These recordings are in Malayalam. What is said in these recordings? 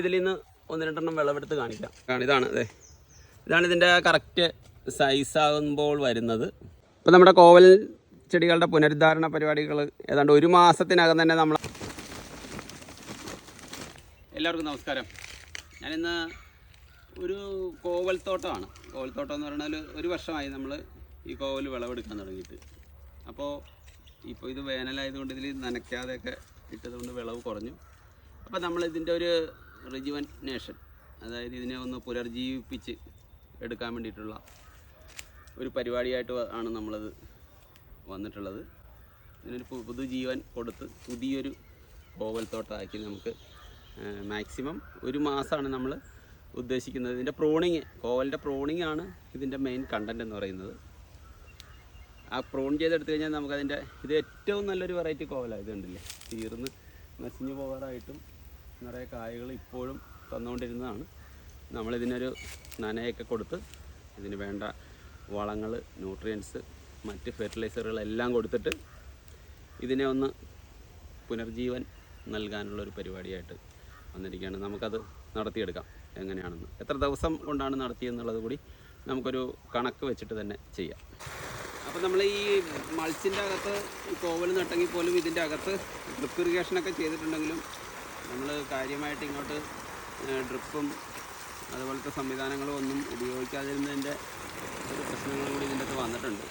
ഇതിൽ നിന്ന് ഒന്ന് രണ്ടെണ്ണം വിളവെടുത്ത് കാണിക്കാം. കാണാം ഇതാണ് അതെ. ഇതാണ് ഇതിന്റെ കറക്റ്റ് സൈസ് ആകുമ്പോൾ വരുന്നത്. ഇപ്പം നമ്മുടെ കോവൽ ചെടികളുടെ പുനരുദ്ധാരണ പരിപാടികൾ ഏതാണ്ട് ഒരു മാസത്തിനകം തന്നെ നമ്മൾ എല്ലാവർക്കും നമസ്കാരം. ഞാനിന്ന് ഒരു കോവൽത്തോട്ടമാണ്. കോവൽത്തോട്ടം കോവൽ തോട്ടം എന്ന് പറഞ്ഞാൽ ഒരു വർഷമായി നമ്മൾ ഈ കോവൽ വിളവെടുക്കാൻ തുടങ്ങിയിട്ട്. അപ്പോൾ ഇപ്പോൾ ഇത് വേനലായതുകൊണ്ട് ഇതിൽ നനയ്ക്കാതെയൊക്കെ ഇട്ടതുകൊണ്ട് വിളവ് കുറഞ്ഞു. അപ്പോൾ നമ്മൾ ഇതിന്റെ ഒരു റിജുവനേഷൻ അതായത് ഇതിനെ ഒന്ന് പുനർജീവിപ്പിച്ച് എടുക്കാൻ വേണ്ടിയിട്ടുള്ള ഒരു പരിപാടിയായിട്ട് ആണ് നമ്മളത് വന്നിട്ടുള്ളത്. ഇതിനൊരു പുതുജീവൻ കൊടുത്ത് പുതിയൊരു കോവൽ തോട്ടമാക്കി നമുക്ക് മാക്സിമം ഒരു മാസമാണ് നമ്മൾ ഉദ്ദേശിക്കുന്നത്. ഇതിന്റെ പ്രോണിങ് കോവലിന്റെ പ്രോണിങ് ആണ് ഇതിന്റെ മെയിൻ കണ്ടന്റ് എന്ന് പറയുന്നത്. ആ പ്രോൺ ചെയ്തെടുത്തു കഴിഞ്ഞാൽ നമുക്കതിന്റെ ഇത് ഏറ്റവും നല്ലൊരു വെറൈറ്റി കോവലാണ് ഇത് കണ്ടില്ലേ? തീർന്ന് നശിഞ്ഞു പോകാറായിട്ടും നിറയെ കായകൾ ഇപ്പോഴും തന്നുകൊണ്ടിരുന്നതാണ്. നമ്മളിതിനൊരു നനയൊക്കെ കൊടുത്ത് ഇതിന് വേണ്ട വളങ്ങൾ ന്യൂട്രിയൻസ് മറ്റ് ഫെർട്ടിലൈസറുകളെല്ലാം കൊടുത്തിട്ട് ഇതിനെ ഒന്ന് പുനർജീവൻ നൽകാനുള്ള ഒരു പരിപാടിയായിട്ട് വന്നിരിക്കുകയാണ്. നമുക്കത് നടത്തിയെടുക്കാം എങ്ങനെയാണെന്ന്. എത്ര ദിവസം കൊണ്ടാണ് നടത്തിയെന്നുള്ളത് കൂടി നമുക്കൊരു കണക്ക് വെച്ചിട്ട് തന്നെ ചെയ്യാം. അപ്പോൾ നമ്മൾ ഈ മൾച്ചിന്റെ അകത്ത് കോവൽ നട്ടെങ്കിൽ പോലും ഇതിന്റെ അകത്ത് ഡ്രിപ്പ് ഇറിഗേഷനൊക്കെ ചെയ്തിട്ടുണ്ടെങ്കിലും കാര്യമായിട്ട് ഇങ്ങോട്ട് ഡ്രിപ്പും അതുപോലത്തെ സംവിധാനങ്ങളും ഒന്നും ഉപയോഗിക്കാതിരുന്നതിന്റെ ഒരു പ്രശ്നങ്ങൾ കൂടി ഇതിന്റെ അകത്ത് വന്നിട്ടുണ്ട്.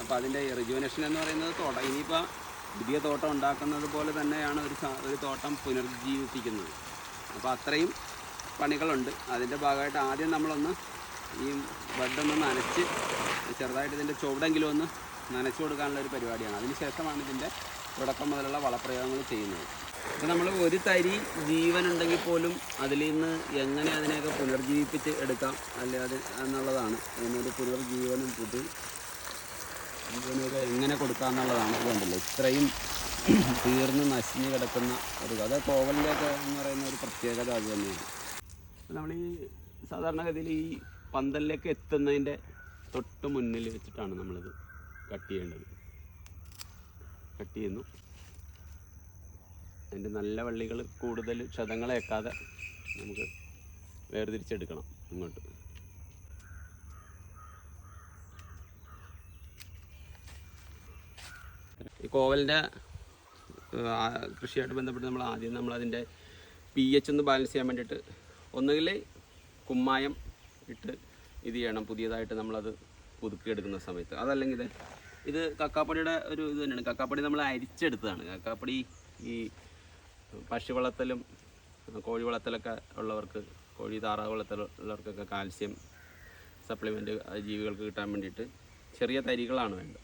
അപ്പോൾ അതിന്റെ റിജുവനേഷൻ എന്ന് പറയുന്നത് തോട്ടം ഇനിയിപ്പോൾ പുതിയ തോട്ടം ഉണ്ടാക്കുന്നത് പോലെ തന്നെയാണ് ഒരു ഒരു തോട്ടം പുനർജീവിപ്പിക്കുന്നത് അപ്പോൾ അത്രയും പണികളുണ്ട്. അതിന്റെ ഭാഗമായിട്ട് ആദ്യം നമ്മളൊന്ന് ഈ ബെഡൊന്ന് നനച്ച് ചെറുതായിട്ട് ഇതിന്റെ ചുവടെങ്കിലും ഒന്ന് നനച്ചു കൊടുക്കാനുള്ള ഒരു പരിപാടിയാണ്. അതിന് ശേഷമാണ് ഇതിന്റെ തുടക്കം മുതലുള്ള വളപ്രയോഗങ്ങൾ ചെയ്യുന്നത്. അപ്പോൾ നമ്മൾ ഒരു തരി ജീവൻ ഉണ്ടെങ്കിൽ പോലും അതിൽ നിന്ന് എങ്ങനെ അതിനെയൊക്കെ പുനർജീവിപ്പിച്ച് എടുക്കാം അല്ലാതെ എന്നുള്ളതാണ്. അതിനൊരു പുനർജീവനും പുതു ജീവനൊക്കെ എങ്ങനെ കൊടുക്കാം എന്നുള്ളതാണ് അതുകൊണ്ടല്ലോ ഇത്രയും തീർന്ന് നശിഞ്ഞ് കിടക്കുന്ന ഒരു അത് കോവലിന്റെ ഒക്കെ എന്ന് പറയുന്ന ഒരു പ്രത്യേകത അത് തന്നെയാണ്. നമ്മൾ ഈ സാധാരണഗതിയിൽ ഈ പന്തലിലേക്ക് എത്തുന്നതിന്റെ തൊട്ട് മുന്നിൽ വെച്ചിട്ടാണ് നമ്മളിത് കട്ട് ചെയ്യേണ്ടത്. കട്ട് ചെയ്യുന്നു. അതിന്റെ നല്ല വള്ളികൾ കൂടുതൽ ക്ഷതങ്ങളേക്കാതെ നമുക്ക് വേർതിരിച്ചെടുക്കണം ഇങ്ങോട്ട്. ഈ കോവലിന്റെ കൃഷിയായിട്ട് ബന്ധപ്പെട്ട് നമ്മൾ ആദ്യം നമ്മൾ അതിന്റെ പി എച്ച് ഒന്ന് ബാലൻസ് ചെയ്യാൻ വേണ്ടിയിട്ട് ഒന്നുകിൽ കുമ്മായം ഇട്ട് ഇത് ചെയ്യണം. പുതിയതായിട്ട് നമ്മളത് പുതുക്കിയെടുക്കുന്ന സമയത്ത്. അതല്ലെങ്കിൽ ഇത് ഇത് കക്കാപ്പൊടിയുടെ ഒരു ഇത് തന്നെയാണ്. കക്കാപ്പൊടി നമ്മൾ അരിച്ചെടുത്തതാണ്. കക്കാപ്പൊടി ഈ പശു വളർത്തലും കോഴി വളർത്തലൊക്കെ ഉള്ളവർക്ക് കോഴി താറാവ് വളർത്തലുള്ളവർക്കൊക്കെ കാൽസ്യം സപ്ലിമെന്റ് ജീവികൾക്ക് കിട്ടാൻ വേണ്ടിയിട്ട് ചെറിയ തരികളാണ് വേണ്ടത്.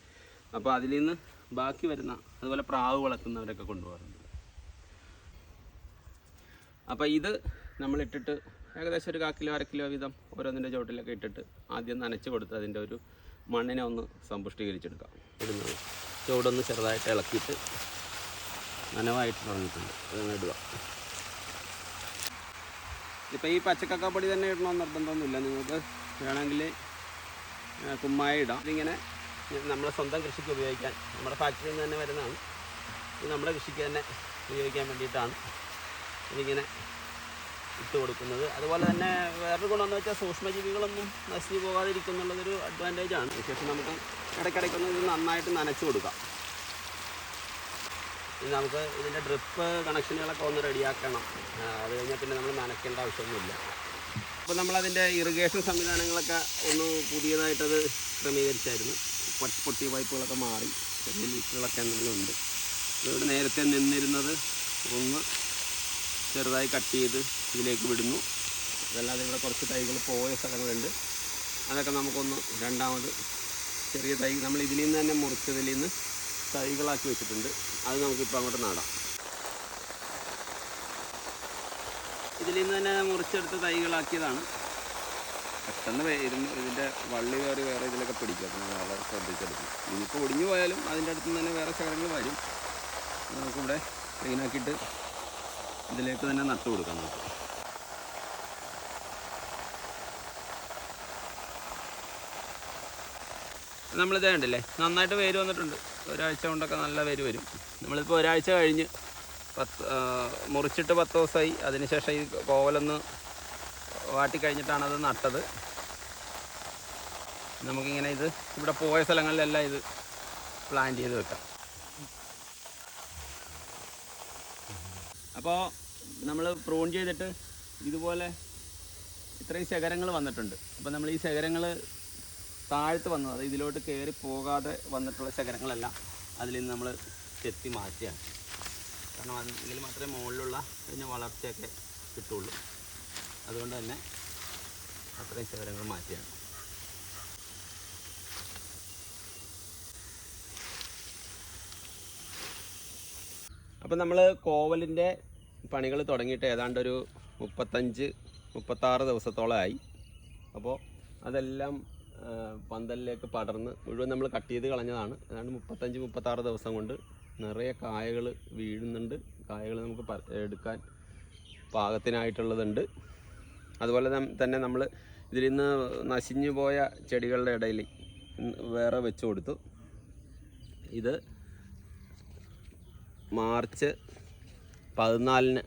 അപ്പോൾ അതിൽ നിന്ന് ബാക്കി വരുന്ന അതുപോലെ പ്രാവ് വളർത്തുന്നവരൊക്കെ കൊണ്ടുപോകാറുണ്ട്. അപ്പോൾ ഇത് നമ്മൾ ഇട്ടിട്ട് ഏകദേശം ഒരു കാ കിലോ കിലോ വീതം ഓരോന്നിന്റെ ചുവട്ടിലൊക്കെ ഇട്ടിട്ട് ആദ്യം നനച്ച് കൊടുത്ത് അതിന്റെ ഒരു മണ്ണിനെ ഒന്ന് സമ്പുഷ്ടീകരിച്ചെടുക്കാം. ഇടുന്നത്. ചുവടൊന്ന് ചെറുതായിട്ട് ഇളക്കിയിട്ട് നനവായിട്ട് തുടങ്ങിയിട്ടുണ്ട്. ഇടുക. ഇപ്പോൾ ഈ പച്ചക്കക്കാപ്പൊടി തന്നെ ഇടണമെന്ന് നിർബന്ധമൊന്നുമില്ല. നിങ്ങൾക്ക് വേണമെങ്കിൽ കുമ്മായ ഇടാം. ഇതിങ്ങനെ നമ്മളെ സ്വന്തം കൃഷിക്ക് ഉപയോഗിക്കാൻ നമ്മുടെ ഫാക്ടറിയിൽ നിന്ന് തന്നെ വരുന്നതാണ്. ഇത് നമ്മുടെ കൃഷിക്ക് തന്നെ ഉപയോഗിക്കാൻ വേണ്ടിയിട്ടാണ് ഇതിങ്ങനെ ഇട്ട് കൊടുക്കുന്നത്. അതുപോലെ തന്നെ വേറൊരു ഗുണമെന്ന് വെച്ചാൽ സൂക്ഷ്മജീവികളൊന്നും നശിച്ചു പോകാതിരിക്കുന്നുള്ളതൊരു അഡ്വാന്റേജാണ് ശേഷം നമുക്ക് ഇടയ്ക്കിടയ്ക്കൊന്ന് ഇത് നന്നായിട്ട് നനച്ചു കൊടുക്കാം. നമുക്ക് ഇതിന്റെ ഡ്രിപ്പ് കണക്ഷനുകളൊക്കെ ഒന്ന് റെഡിയാക്കണം അത് കഴിഞ്ഞാൽ പിന്നെ നമ്മൾ നനയ്ക്കേണ്ട ആവശ്യമൊന്നുമില്ല. അപ്പോൾ നമ്മളതിന്റെ ഇറിഗേഷൻ സംവിധാനങ്ങളൊക്കെ ഒന്ന് പുതിയതായിട്ടത് ക്രമീകരിച്ചായിരുന്നു. പൊട്ടി പൈപ്പുകളൊക്കെ മാറി. ചെറിയ ലീക്കുകളൊക്കെ എന്തെങ്കിലും ഉണ്ട്. ഇവിടെ നേരത്തെ നിന്നിരുന്നത് ഒന്ന് ചെറുതായി കട്ട് ചെയ്ത് ഇതിലേക്ക് വിടുന്നു. അതല്ലാതെ ഇവിടെ കുറച്ച് തൈകൾ പോയ സ്ഥലങ്ങളുണ്ട്. അതൊക്കെ നമുക്കൊന്ന് രണ്ടാമത് ചെറിയ തൈ നമ്മൾ ഇതിൽ നിന്ന് തന്നെ മുറിച്ചതിൽ നിന്ന് തൈകളാക്കി വെച്ചിട്ടുണ്ട്. അത് നമുക്കിപ്പോൾ അങ്ങോട്ട് നടാം. ഇതിൽ നിന്ന് തന്നെ മുറിച്ചെടുത്ത് തൈകളാക്കിയതാണ്. പെട്ടെന്ന് ഇരുന്ന് ഇതിന്റെ വള്ളി കയറി വേറെ ഇതിലൊക്കെ പിടിക്കും. അപ്പോൾ വളരെ ശ്രദ്ധിച്ചെടുക്കും. ഇനിയിപ്പോൾ ഒടിഞ്ഞു പോയാലും അതിന്റെ അടുത്ത് നിന്ന് തന്നെ വേറെ ശകലങ്ങൾ വരും. നമുക്കിവിടെ ക്ലീനാക്കിയിട്ട് ഇതിലേക്ക് തന്നെ നട്ടു കൊടുക്കാം നമുക്ക്. നമ്മളിത് കണ്ടില്ലേ? നന്നായിട്ട് വേര് വന്നിട്ടുണ്ട്. ഒരാഴ്ച കൊണ്ടൊക്കെ നല്ല വേര് വരും. നമ്മളിപ്പോൾ ഒരാഴ്ച കഴിഞ്ഞ് പത്ത് മുറിച്ചിട്ട് പത്ത് ദിവസമായി. അതിനുശേഷം ഈ കോവലൊന്ന് വാട്ടി കഴിഞ്ഞിട്ടാണ് അത് നട്ടത്. നമുക്കിങ്ങനെ ഇത് ഇവിടെ പോയ സ്ഥലങ്ങളിലെല്ലാം ഇത് പ്ലാൻ ചെയ്ത് വെക്കാം. അപ്പോൾ നമ്മൾ പ്രൂൺ ചെയ്തിട്ട് ഇതുപോലെ ഇത്രയും ശകരങ്ങൾ വന്നിട്ടുണ്ട്. അപ്പോൾ നമ്മൾ ഈ ശകരങ്ങൾ താഴ്ത്ത് വന്നത് ഇതിലോട്ട് കയറി പോകാതെ വന്നിട്ടുള്ള ശകരങ്ങളെല്ലാം അതിൽ നിന്ന് നമ്മൾ ചെത്തി മാറ്റിയാണ് കാരണം അതിൽ മാത്രമേ മുകളിലുള്ള പിന്നെ വളർച്ചയൊക്കെ കിട്ടുള്ളൂ. അതുകൊണ്ട് തന്നെ അത്രയും ശകരങ്ങൾ മാറ്റിയാണ് അപ്പം നമ്മൾ കോവലിന്റെ പണികൾ തുടങ്ങിയിട്ട് ഏതാണ്ട് ഒരു മുപ്പത്തഞ്ച് മുപ്പത്താറ് ദിവസത്തോളമായി. അപ്പോൾ അതെല്ലാം പന്തലിലേക്ക് പടർന്ന് മുഴുവൻ നമ്മൾ കട്ട് ചെയ്ത് കളഞ്ഞതാണ്. ഏതാണ്ട് മുപ്പത്തഞ്ച് മുപ്പത്താറ് ദിവസം കൊണ്ട് നിറയെ കായകൾ വീഴുന്നുണ്ട്. കായകൾ നമുക്ക് എടുക്കാൻ പാകത്തിനായിട്ടുള്ളതുണ്ട്. അതുപോലെ തന്നെ നമ്മൾ ഇതിൽ നിന്ന് നശിഞ്ഞു പോയ ചെടികളുടെ ഇടയിൽ വേറെ വെച്ച് കൊടുത്തു. ഇത് മാർച്ച് പതിനാലിന്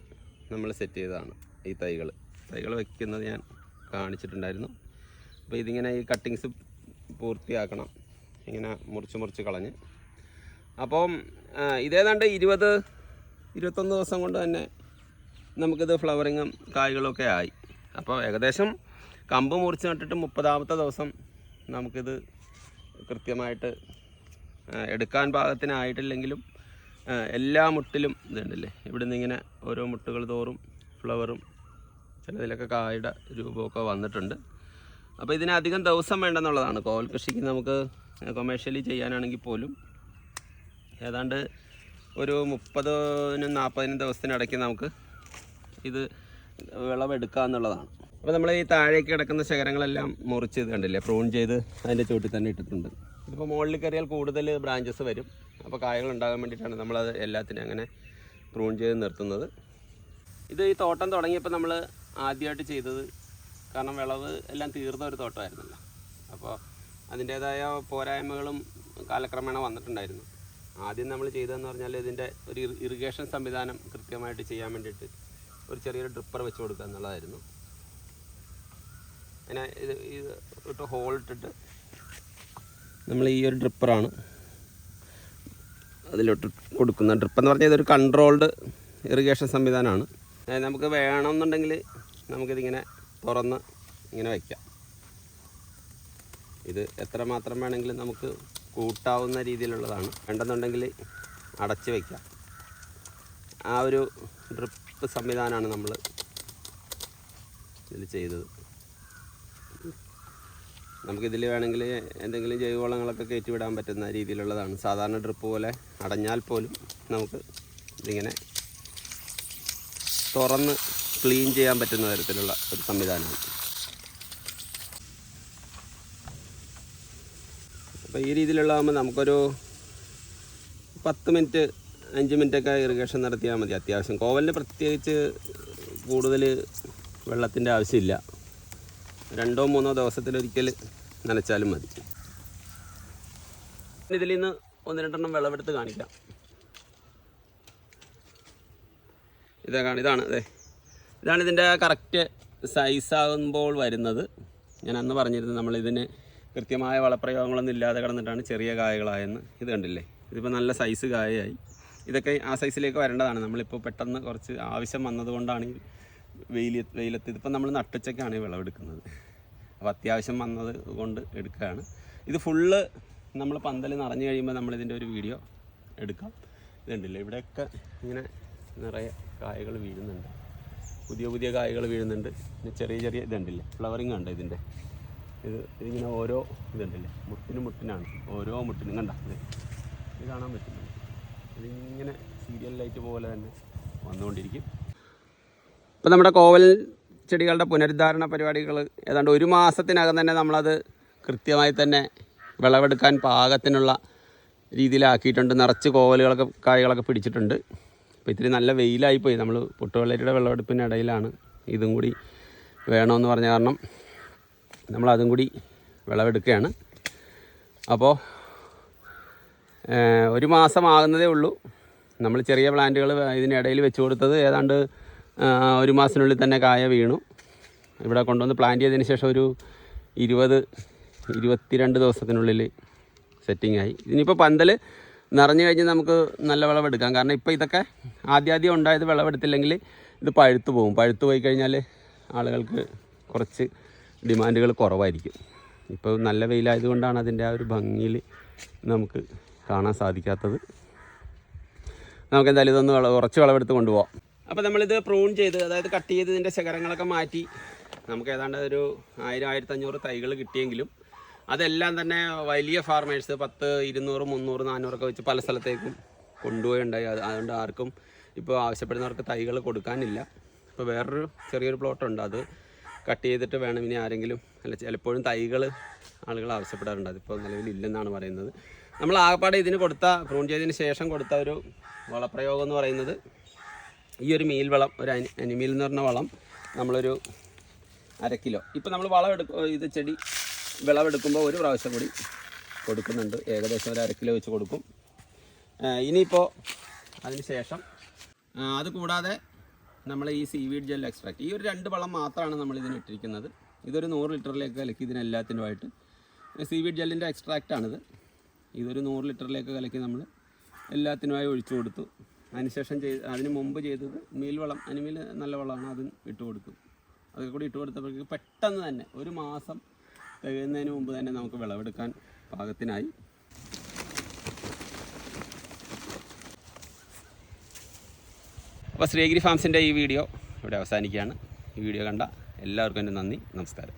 നമ്മൾ സെറ്റ് ചെയ്തതാണ് ഈ തൈകൾ. തൈകൾ വയ്ക്കുന്നത് ഞാൻ കാണിച്ചിട്ടുണ്ടായിരുന്നു. അപ്പോൾ ഇതിങ്ങനെ ഈ കട്ടിങ്സ് പൂർത്തിയാക്കണം. ഇങ്ങനെ മുറിച്ച് മുറിച്ച് കളഞ്ഞ്. അപ്പം ഇതേതാണ്ട് ഇരുപത് ഇരുപത്തൊന്ന് ദിവസം കൊണ്ട് തന്നെ നമുക്കിത് ഫ്ലവറിങ്ങും കായ്കളൊക്കെ ആയി. അപ്പോൾ ഏകദേശം കമ്പ് മുറിച്ച് നട്ടിട്ട് മുപ്പതാമത്തെ ദിവസം നമുക്കിത് കൃത്യമായിട്ട് എടുക്കാൻ പാകത്തിനായിട്ടില്ലെങ്കിലും എല്ലാ മുട്ടിലും ഇതുണ്ടല്ലേ ഇവിടുന്ന് ഇങ്ങനെ ഓരോ മുട്ടുകൾ തോറും ഫ്ലവറും ചിലതിലൊക്കെ കായുടെ രൂപമൊക്കെ വന്നിട്ടുണ്ട്. അപ്പോൾ ഇതിന് അധികം ദിവസം വേണ്ടെന്നുള്ളതാണ്. കോവൽ കൃഷിക്ക് നമുക്ക് കൊമേഴ്ഷ്യലി ചെയ്യാനാണെങ്കിൽ പോലും ഏതാണ്ട് ഒരു മുപ്പതിനും നാൽപ്പതിനും ദിവസത്തിനിടയ്ക്ക് നമുക്ക് ഇത് വിളവെടുക്കുക എന്നുള്ളതാണ് അപ്പോൾ നമ്മൾ ഈ താഴേക്ക് കിടക്കുന്ന ശകരങ്ങളെല്ലാം മുറിച്ച് ഇത് കണ്ടില്ലേ പ്രൂൺ ചെയ്ത് അതിന്റെ ചുവട്ടിൽ തന്നെ ഇട്ടിട്ടുണ്ട്. ഇപ്പോൾ മുകളിൽ കയറിയാൽ കൂടുതൽ ബ്രാഞ്ചസ് വരും. അപ്പോൾ കായകൾ ഉണ്ടാകാൻ വേണ്ടിയിട്ടാണ് നമ്മളത് എല്ലാത്തിനും അങ്ങനെ പ്രൂൺ ചെയ്ത് നിർത്തുന്നത്. ഇത് ഈ തോട്ടം തുടങ്ങിയപ്പോൾ നമ്മൾ ആദ്യമായിട്ട് ചെയ്തത് കാരണം വിളവ് എല്ലാം തീർന്ന ഒരു തോട്ടമായിരുന്നല്ലോ. അപ്പോൾ അതിന്റേതായ പോരായ്മകളും കാലക്രമേണ വന്നിട്ടുണ്ടായിരുന്നു. ആദ്യം നമ്മൾ ചെയ്തതെന്ന് പറഞ്ഞാൽ ഇതിന്റെ ഒരു ഇറിഗേഷൻ സംവിധാനം കൃത്യമായിട്ട് ചെയ്യാൻ വേണ്ടിയിട്ട് ഒരു ചെറിയൊരു ഡ്രിപ്പർ വെച്ച് കൊടുക്കുക എന്നുള്ളതായിരുന്നു. അതിനെ ഇത് ഇത് ഇട്ട് ഹോൾ ഇട്ടിട്ട് നമ്മൾ ഈ ഒരു ഡ്രിപ്പറാണ് അതിലോട്ട് കൊടുക്കുന്ന ഡ്രിപ്പ് എന്ന് പറഞ്ഞാൽ ഇതൊരു കൺട്രോൾഡ് ഇറിഗേഷൻ സംവിധാനമാണ്. നമുക്ക് വേണമെന്നുണ്ടെങ്കിൽ നമുക്കിതിങ്ങനെ തുറന്ന് ഇങ്ങനെ വയ്ക്കാം. ഇത് എത്ര മാത്രം വേണമെങ്കിലും നമുക്ക് കൂട്ടാവുന്ന രീതിയിലുള്ളതാണ്. വേണ്ടെന്നുണ്ടെങ്കിൽ അടച്ച് വയ്ക്കാം. ആ ഒരു ഡ്രിപ്പ് സംവിധാനമാണ് നമ്മൾ ഇതിൽ ചെയ്തത്. നമുക്കിതിൽ വേണമെങ്കിൽ എന്തെങ്കിലും ജൈവവളങ്ങളൊക്കെ കയറ്റി വിടാൻ പറ്റുന്ന രീതിയിലുള്ളതാണ്. സാധാരണ ഡ്രിപ്പ് പോലെ അടഞ്ഞാൽ പോലും നമുക്ക് ഇതിങ്ങനെ തുറന്ന് ക്ലീൻ ചെയ്യാൻ പറ്റുന്ന തരത്തിലുള്ള ഒരു സംവിധാനമാണ്. അപ്പോൾ ഈ രീതിയിലുള്ളതാകുമ്പോൾ നമുക്കൊരു പത്ത് മിനിറ്റ് അഞ്ച് മിനിറ്റൊക്കെ ഇറിഗേഷൻ നടത്തിയാൽ മതി അത്യാവശ്യം. കോവലിന് പ്രത്യേകിച്ച് കൂടുതൽ വെള്ളത്തിന്റെ ആവശ്യമില്ല. രണ്ടോ മൂന്നോ ദിവസത്തിലൊരിക്കൽ നനച്ചാലും മതി. ഇതിൽ നിന്ന് ഒന്ന് രണ്ടെണ്ണം വിളവെടുത്ത് കാണിക്കാം. ഇതാ കാണി ഇതാണ് അതെ. ഇതാണ് ഇതിന്റെ കറക്റ്റ് സൈസാകുമ്പോൾ വരുന്നത്. ഞാൻ അന്ന് പറഞ്ഞിരുന്നു നമ്മളിതിന് കൃത്യമായ വളപ്രയോഗങ്ങളൊന്നും ഇല്ലാതെ കിടന്നിട്ടാണ് ചെറിയ കായകളായെന്ന്. ഇത് കണ്ടില്ലേ? ഇതിപ്പോൾ നല്ല സൈസ് കായയായി. ഇതൊക്കെ ആ സൈസിലേക്ക് വരേണ്ടതാണ്. നമ്മളിപ്പോൾ പെട്ടെന്ന് കുറച്ച് ആവശ്യം വന്നതുകൊണ്ടാണ് ഈ വെയിൽ വെയിലത്ത് ഇതിപ്പോൾ നമ്മൾ നട്ടുച്ചയ്ക്കാണ് വിളവെടുക്കുന്നത് അപ്പോൾ അത്യാവശ്യം വന്നത് കൊണ്ട് എടുക്കുകയാണ്. ഇത് ഫുള്ള് നമ്മൾ പന്തൽ നിറഞ്ഞു കഴിയുമ്പോൾ നമ്മളിതിന്റെ ഒരു വീഡിയോ എടുക്കാം. ഇതുണ്ടല്ലോ ഇവിടെയൊക്കെ ഇങ്ങനെ നിറയെ കായകൾ വീഴുന്നുണ്ട്. പുതിയ പുതിയ കായകൾ വീഴുന്നുണ്ട്. പിന്നെ ചെറിയ ചെറിയ ഇതുണ്ടല്ലേ? ഫ്ലവറിങ് ഉണ്ട് ഇതിന്റെ ഇത് ഇതിങ്ങനെ ഓരോ ഇതുണ്ടല്ലേ? മുട്ടിനും മുട്ടിനാണ്. ഓരോ മുട്ടിനും കണ്ട? ഇത് കാണാൻ പറ്റുന്നു. ഇതിങ്ങനെ സീരിയൽ ലൈറ്റ് പോലെ തന്നെ വന്നുകൊണ്ടിരിക്കും. ഇപ്പം നമ്മുടെ കോവൽ ചെടികളുടെ പുനരുദ്ധാരണ പരിപാടികൾ ഏതാണ്ട് ഒരു മാസത്തിനകം തന്നെ നമ്മളത് കൃത്യമായി തന്നെ വിളവെടുക്കാൻ പാകത്തിനുള്ള രീതിയിലാക്കിയിട്ടുണ്ട്. നിറച്ച് കോവലുകളൊക്കെ കായകളൊക്കെ പിടിച്ചിട്ടുണ്ട്. അപ്പോൾ ഇത്തിരി നല്ല വെയിലായിപ്പോയി. നമ്മൾ പൊട്ടുവെള്ളരിയുടെ ഇടയിലാണ് ഇതും കൂടി വേണമെന്ന് പറഞ്ഞ കാരണം നമ്മളതും കൂടി വിളവെടുക്കുകയാണ്. അപ്പോൾ ഒരു ഒരു മാസമാകുന്നതേ ഉള്ളൂ. നമ്മൾ ചെറിയ പ്ലാന്റുകൾ ഇതിനിടയിൽ വെച്ച് കൊടുത്തത്. ഏതാണ്ട് ഒരു മാസത്തിനുള്ളിൽ തന്നെ കായ വീണു. ഇവിടെ കൊണ്ടുവന്ന് പ്ലാന്റ് ചെയ്തതിന് ശേഷം ഒരു ഇരുപത് ഇരുപത്തിരണ്ട് ദിവസത്തിനുള്ളിൽ സെറ്റിംഗ് ആയി. ഇനിയിപ്പോൾ പന്തൽ നിറഞ്ഞു കഴിഞ്ഞ് നമുക്ക് നല്ല വിളവെടുക്കാം. കാരണം ഇപ്പോൾ ഇതൊക്കെ ആദ്യാദ്യം ഉണ്ടായത് വിളവെടുത്തില്ലെങ്കിൽ ഇത് പഴുത്തു പോകും. പഴുത്തു പോയി കഴിഞ്ഞാൽ ആളുകൾക്ക് കുറച്ച് ഡിമാൻഡുകൾ കുറവായിരിക്കും. ഇപ്പോൾ നല്ല വെയിലായതുകൊണ്ടാണ് അതിന്റെ ആ ഒരു ഭംഗിയിൽ നമുക്ക് കാണാൻ സാധിക്കാത്തത്. നമുക്ക് എന്തായാലും ഇതൊന്ന് വിള കുറച്ച് വിളവെടുത്ത് കൊണ്ടുപോകാം അപ്പോൾ നമ്മളിത് പ്രൂൺ ചെയ്ത് അതായത് കട്ട് ചെയ്ത് ഇതിന്റെ ശകരങ്ങളൊക്കെ മാറ്റി നമുക്ക് ഏതാണ്ട് ഒരു ആയിരം ആയിരത്തഞ്ഞൂറ് തൈകൾ കിട്ടിയെങ്കിലും അതെല്ലാം തന്നെ വലിയ ഫാർമേഴ്സ് പത്ത് ഇരുന്നൂറ് മുന്നൂറ് നാനൂറൊക്കെ വെച്ച് പല സ്ഥലത്തേക്കും കൊണ്ടുപോയുണ്ടായി. അത് അതുകൊണ്ട് ആർക്കും ഇപ്പോൾ ആവശ്യപ്പെടുന്നവർക്ക് തൈകൾ കൊടുക്കാനില്ല. ഇപ്പോൾ വേറൊരു ചെറിയൊരു പ്ലോട്ടുണ്ട് അത് കട്ട് ചെയ്തിട്ട് വേണം ഇനി ആരെങ്കിലും അല്ല ചിലപ്പോഴും തൈകൾ ആളുകൾ ആവശ്യപ്പെടാറുണ്ട്. അതിപ്പോൾ നിലവിലില്ലെന്നാണ് പറയുന്നത്. നമ്മൾ ആകപ്പാടെ ഇതിന് കൊടുത്ത പ്രൂൺ ചെയ്തതിന് ശേഷം കൊടുത്ത ഒരു വളപ്രയോഗം എന്ന് പറയുന്നത് ഈ ഒരു മീൽ വളം ഒരു അനി അനിമീൽ എന്ന് പറഞ്ഞ വളം നമ്മളൊരു അര കിലോ. ഇപ്പോൾ നമ്മൾ വളം എടുക്കും ഇത് ചെടി വിളവെടുക്കുമ്പോൾ ഒരു പ്രാവശ്യം കൂടി കൊടുക്കുന്നുണ്ട്. ഏകദേശം ഒരു അര കിലോ വെച്ച് കൊടുക്കും. ഇനിയിപ്പോൾ അതിന് ശേഷം അതുകൂടാതെ അത് കൂടാതെ നമ്മൾ ഈ സീവീഡ് ജെൽ എക്സ്ട്രാക്ട് ഈ ഒരു രണ്ട് വളം മാത്രമാണ് നമ്മൾ ഇതിന് ഇട്ടിരിക്കുന്നത്. ഇതൊരു നൂറ് ലിറ്ററിലേക്ക് കലക്കി ഇതിനെല്ലാത്തിനുമായിട്ട് സീവീഡ് ജെല്ലിന്റെ എക്സ്ട്രാക്റ്റാണിത് ഇതൊരു നൂറ് ലിറ്ററിലേക്ക് കലക്കി നമ്മൾ എല്ലാത്തിനുമായി ഒഴിച്ചു കൊടുത്തു. അതിനുശേഷം ചെയ്ത് അതിന് മുമ്പ് ചെയ്തത് മീൽ വളം അനിമീൽ നല്ല വളമാണ് അതും ഇട്ട് കൊടുത്തു. അതൊക്കെ കൂടി ഇട്ട് കൊടുത്തപ്പോഴേക്ക് പെട്ടെന്ന് തന്നെ ഒരു മാസം തികയുന്നതിന് മുമ്പ് തന്നെ നമുക്ക് വിളവെടുക്കാൻ പാകത്തിനായി അപ്പോൾ ശ്രീഗിരി ഫാംസിന്റെ ഈ വീഡിയോ ഇവിടെ അവസാനിക്കുകയാണ്. ഈ വീഡിയോ കണ്ട എല്ലാവർക്കും എന്റെ നന്ദി. നമസ്കാരം.